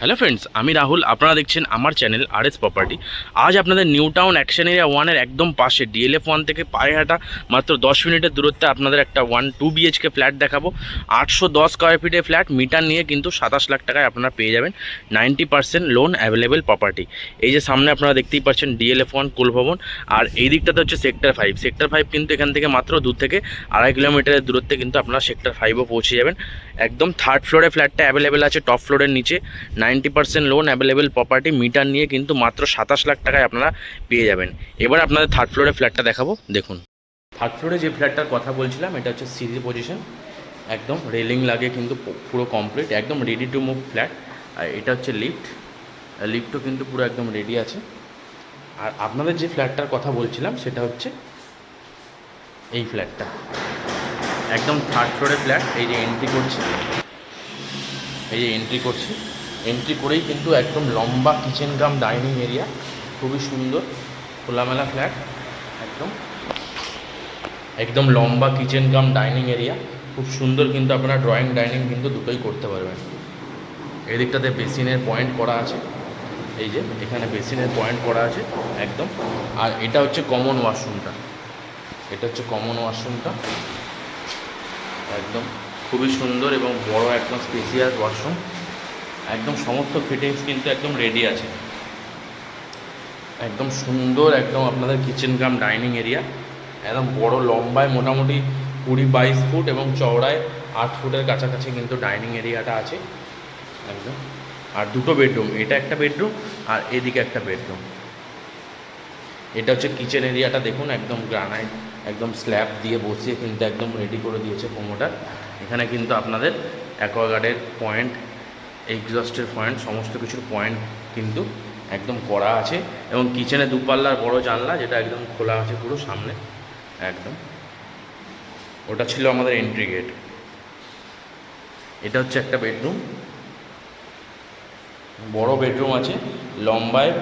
Hello friends আমি রাহুল, আপনারা দেখছেন আমার চ্যানেল আর এস প্রপার্টি আজ আপনাদের নিউ টাউন অ্যাকশন এরিয়া ওয়ানের একদম পাশে ডিএলএফ ওয়ান থেকে পায়ে হাঁটা, মাত্র দশ মিনিটের দূরত্বে আপনাদের একটা ওয়ান টু বিএইচকে ফ্ল্যাট দেখাবো। আটশো দশ স্কোয়ার ফিটের ফ্ল্যাট মিটার নিয়ে কিন্তু সাতাশ লাখ টাকায় আপনারা পেয়ে যাবেন ninety percent loan available property এই যে সামনে আপনারা দেখতেই পাচ্ছেন ডিএলএফ ওয়ান কুলভবন আর এই দিকটাতে হচ্ছে সেক্টর ফাইভ সেক্টর ফাইভ কিন্তু এখান থেকে মাত্র দূর থেকে আড়াই কিলোমিটারের দূরত্বে কিন্তু আপনারা সেক্টর ফাইভও পৌঁছে যাবেন। একদম থার্ড ফ্লোরে ফ্ল্যাটটা অ্যাভেলেবেল আছে টপ ফ্লোরের নিচে। Ninety percent loan available property meter নিয়ে কিন্তু মাত্র সাতাশ লাখ টাকায় আপনারা পেয়ে যাবেন। এবার আপনাদের থার্ড ফ্লোরে ফ্ল্যাটটা দেখাবো, দেখুন। থার্ড ফ্লোরে যে ফ্ল্যাটটার কথা বলছিলাম, এটা হচ্ছে সিজি পজিশন একদম রেলিং লাগে কিন্তু পুরো কমপ্লিট একদম রেডি টু মুভ ফ্ল্যাট আর এটা হচ্ছে লিফট লিফটও কিন্তু পুরো একদম রেডি আছে। আর আপনাদের যে ফ্ল্যাটটার কথা বলছিলাম, সেটা হচ্ছে এই ফ্ল্যাটটা একদম থার্ড ফ্লোরে ফ্ল্যাট এই যে এন্ট্রি করছি। এই যে এন্ট্রি করছি। এন্ট্রি করেই কিন্তু একদম লম্বা কিচেন কাম ডাইনিং এরিয়া খুবই সুন্দর, খোলামেলা ফ্ল্যাট একদম। একদম লম্বা কিচেন কাম ডাইনিং এরিয়া খুব সুন্দর কিন্তু আপনারা ড্রয়িং ডাইনিং কিন্তু দুটোই করতে পারবেন। এদিকটাতে বেসিনের পয়েন্ট করা আছে, এই যে এখানে বেসিনের পয়েন্ট করা আছে, একদম। আর এটা হচ্ছে কমন ওয়াশরুমটা এটা হচ্ছে কমন ওয়াশরুমটা একদম। খুবই সুন্দর এবং বড় একদম স্পেসিয়াস ওয়াশরুম একদম সমস্ত ফিটিংস কিন্তু একদম রেডি আছে। একদম সুন্দর একদম আপনাদের কিচেন কাম ডাইনিং এরিয়া একদম বড়, লম্বায়, মোটামুটি কুড়ি বাইশ ফুট এবং চওড়ায় আট ফুটের কাছাকাছি কিন্তু ডাইনিং এরিয়াটা আছে। একদম। আর দুটো বেডরুম এটা একটা বেডরুম আর এদিকে একটা বেডরুম এটা হচ্ছে কিচেন এরিয়াটা দেখুন, একদম গ্রানাইট একদম স্ল্যাব দিয়ে বসিয়ে কিন্তু একদম রেডি করে দিয়েছে কোমোটা এখানে কিন্তু আপনাদের অ্যাকোয়াগার্ডের পয়েন্ট এক্সস্টের পয়েন্ট সমস্ত কিছুর পয়েন্ট কিন্তু একদম করা আছে এবং কিচেনে দুপাল্লার বড় জানলা যেটা একদম খোলা আছে পুরো সামনে, একদম। ওটা ছিল আমাদের এন্ট্রি গেট এটা হচ্ছে একটা বেডরুম বড় বেডরুম আছে, লম্বায়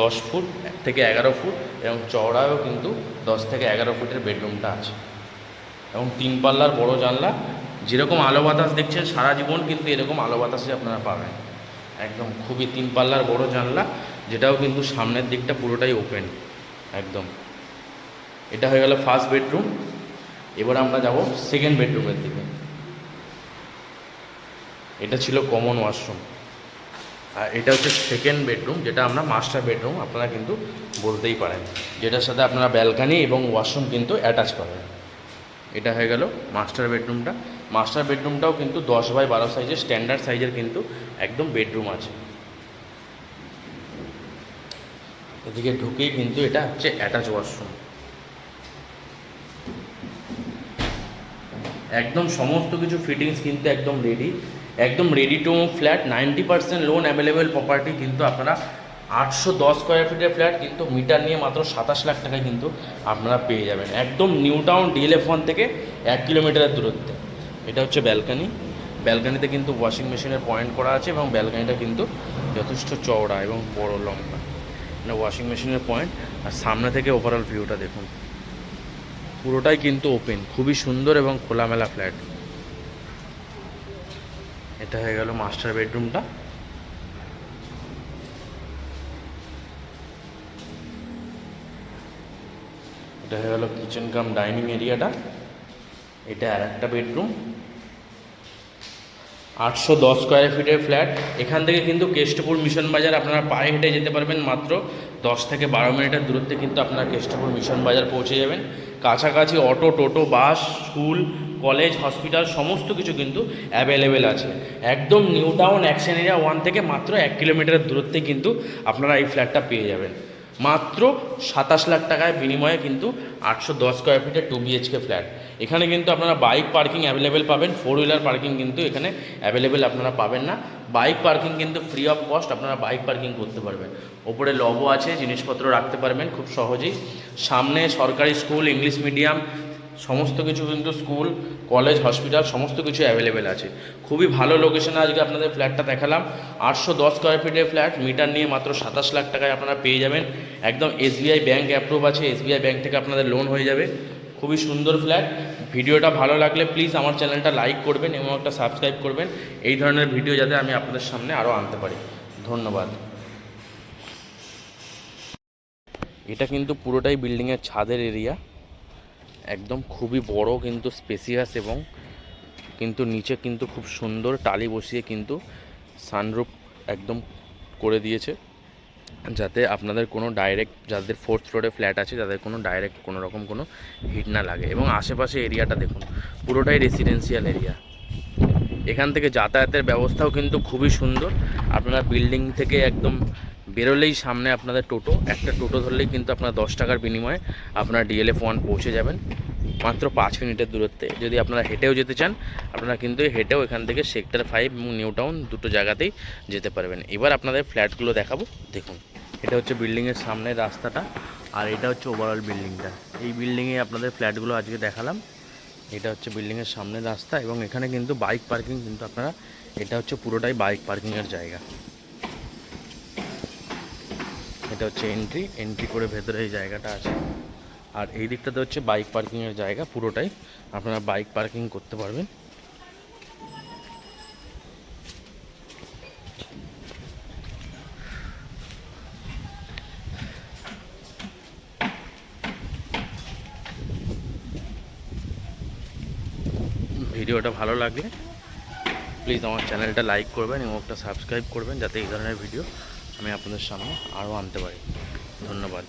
দশ ফুট থেকে এগারো ফুট এবং চওড়ায়ও কিন্তু দশ থেকে এগারো ফুটের বেডরুমটা আছে। এবং তিন পাল্লার বড় জানলা যেরকম আলো বাতাস দেখছেন, সারা জীবন কিন্তু এরকম আলো বাতাসই আপনারা পাবেন। একদম খুবই তিন পাল্লার বড় জানলা, যেটাও কিন্তু সামনের দিকটা পুরোটাই ওপেন একদম। এটা হয়ে গেল ফার্স্ট বেডরুম এবার আমরা যাব সেকেন্ড বেডরুমের দিকে। এটা ছিল কমন ওয়াশরুম আর এটা হচ্ছে সেকেন্ড বেডরুম যেটা আমরা মাস্টার বেডরুম আপনারা কিন্তু বলতেই পারেন। যেটার সাথে আপনারা ব্যালকানি এবং ওয়াশরুম কিন্তু অ্যাটাচ পাবেন। এটা হয়ে গেল মাস্টার বেডরুমটা মাস্টার বেডরুমটাও কিন্তু দশ বাই বারো সাইজের স্ট্যান্ডার্ড সাইজের কিন্তু একদম বেডরুম আছে। এদিকে ঢুকেই কিন্তু এটা হচ্ছে অ্যাটাচ ওয়াশরুম একদম সমস্ত কিছু ফিটিংস কিন্তু একদম রেডি একদম ready to flat ninety percent loan available property কিন্তু আপনারা আটশো দশ স্কোয়ার ফিটের ফ্ল্যাট কিন্তু মিটার নিয়ে মাত্র সাতাশ লাখ টাকায় কিন্তু আপনারা পেয়ে যাবেন। একদম নিউ টাউন ডিএলএফ ওয়ান থেকে এক কিলোমিটারের দূরত্বে। এটা হচ্ছে ব্যালকানি। ব্যালকানিতে কিন্তু ওয়াশিং মেশিনের পয়েন্ট করা আছে এবং ব্যালকানিটা কিন্তু যথেষ্ট চওড়া এবং বড় লম্বা। মানে ওয়াশিং মেশিনের পয়েন্ট আর সামনে থেকে ওভারঅল ভিউটা দেখুন। পুরোটাই কিন্তু ওপেন খুবই সুন্দর এবং খোলামেলা ফ্ল্যাট এটা হয়ে গেল মাস্টার বেডরুমটা এটা হয়ে গেল কিচেন কাম ডাইনিং এরিয়াটা এটা আর একটা বেডরুম আটশো দশ স্কোয়ার ফিটের ফ্ল্যাট এখান থেকে কিন্তু কেষ্টপুর মিশন বাজার আপনারা পায়ে হেঁটে যেতে পারবেন মাত্র দশ থেকে বারো মিনিটের দূরত্বে কিন্তু আপনারা কেষ্টপুর মিশন বাজার পৌঁছে যাবেন। কাছাকাছি অটো, টোটো, বাস, স্কুল, কলেজ হসপিটাল সমস্ত কিছু কিন্তু অ্যাভেলেবেল আছে। একদম New Town action area one থেকে মাত্র এক কিলোমিটারের দূরত্বে কিন্তু আপনারা এই ফ্ল্যাটটা পেয়ে যাবেন। মাত্র সাতাশ লাখ টাকায় বিনিময়ে কিন্তু আটশো দশ স্কোয়ার ফিটের টু বিএইচকে ফ্ল্যাট এখানে কিন্তু আপনারা বাইক পার্কিং অ্যাভেলেবেল পাবেন ফোর হুইলার পার্কিং কিন্তু এখানে অ্যাভেলেবেল আপনারা পাবেন না। বাইক পার্কিং কিন্তু ফ্রি অফ কস্ট আপনারা বাইক পার্কিং করতে পারবেন। ওপরে লবো আছে, জিনিসপত্র রাখতে পারবেন খুব সহজেই। সামনে সরকারি স্কুল ইংলিশ মিডিয়াম সমস্ত কিছু কিন্তু স্কুল কলেজ হসপিটাল সমস্ত কিছু অ্যাভেলেবেল আছে। খুবই ভালো লোকেশনে আজকে আপনাদের ফ্ল্যাটটা দেখালাম। আটশো দশ স্কোয়ার ফিটের ফ্ল্যাট মিটার নিয়ে মাত্র সাতাশ লাখ টাকায় আপনারা পেয়ে যাবেন। একদম এসবিআই ব্যাঙ্ক অ্যাপ্রুভ আছে এসবিআই ব্যাঙ্ক থেকে আপনাদের লোন হয়ে যাবে। খুবই সুন্দর ফ্ল্যাট ভিডিওটা ভালো লাগলে প্লিজ আমার চ্যানেলটা লাইক করবেন এবং একটা সাবস্ক্রাইব করবেন। এই ধরনের ভিডিও যাতে আমি আপনাদের সামনে আরও আনতে পারি। ধন্যবাদ। এটা কিন্তু পুরোটাই বিল্ডিংয়ের ছাদের এরিয়া একদম খুবই বড় কিন্তু স্পেসিয়াস এবং কিন্তু নিচে কিন্তু খুব সুন্দর টালি বসিয়ে কিন্তু সানরুফ একদম করে দিয়েছে। যাতে আপনাদের কোনো ডাইরেক্ট যাদের ফোর্থ ফ্লোরে ফ্ল্যাট আছে তাদের কোনো ডাইরেক্ট কোনো রকম কোনো হিট না লাগে। এবং আশেপাশে এরিয়াটা দেখুন, পুরোটাই রেসিডেন্সিয়াল এরিয়া এখান থেকে যাতায়াতের ব্যবস্থাও কিন্তু খুবই সুন্দর। আপনারা বিল্ডিং থেকে একদম বেরোলেই সামনে আপনাদের টোটো। একটা টোটো ধরলেই কিন্তু আপনার দশ টাকার বিনিময়ে আপনারা ডিএলএফ ওয়ান পৌঁছে যাবেন। মাত্র পাঁচ মিনিটের দূরত্বে। যদি আপনারা হেঁটেও যেতে চান, আপনারা কিন্তু হেঁটেও এখান থেকে সেক্টর ফাইভ এবং নিউ টাউন দুটো জায়গাতেই যেতে পারবেন। এবার আপনাদের ফ্ল্যাটগুলো দেখাবো। দেখুন, এটা হচ্ছে বিল্ডিংয়ের সামনের রাস্তাটা আর এটা হচ্ছে ওভারঅল বিল্ডিংটা। এই বিল্ডিংয়ে আপনাদের ফ্ল্যাটগুলো আজকে দেখালাম। এটা হচ্ছে বিল্ডিংয়ের সামনের রাস্তা এবং এখানে কিন্তু বাইক পার্কিং কিন্তু আপনারা, এটা হচ্ছে পুরোটাই বাইক পার্কিংয়ের জায়গা। এটা হচ্ছে এন্ট্রি এন্ট্রি করে ভেতরে এই জায়গাটা আছে। আর এই দিকটাতে হচ্ছে বাইক পার্কিংয়ের জায়গা পুরোটাই। আপনারা বাইক পার্কিং করতে পারবেন। ভিডিওটা ভালো লাগলে প্লিজ আমার চ্যানেলটা লাইক করবেন এবং একটা সাবস্ক্রাইব করবেন যাতে এই ধরনের ভিডিও আমি আপনাদের সামনে আরও আনতে পারি। ধন্যবাদ।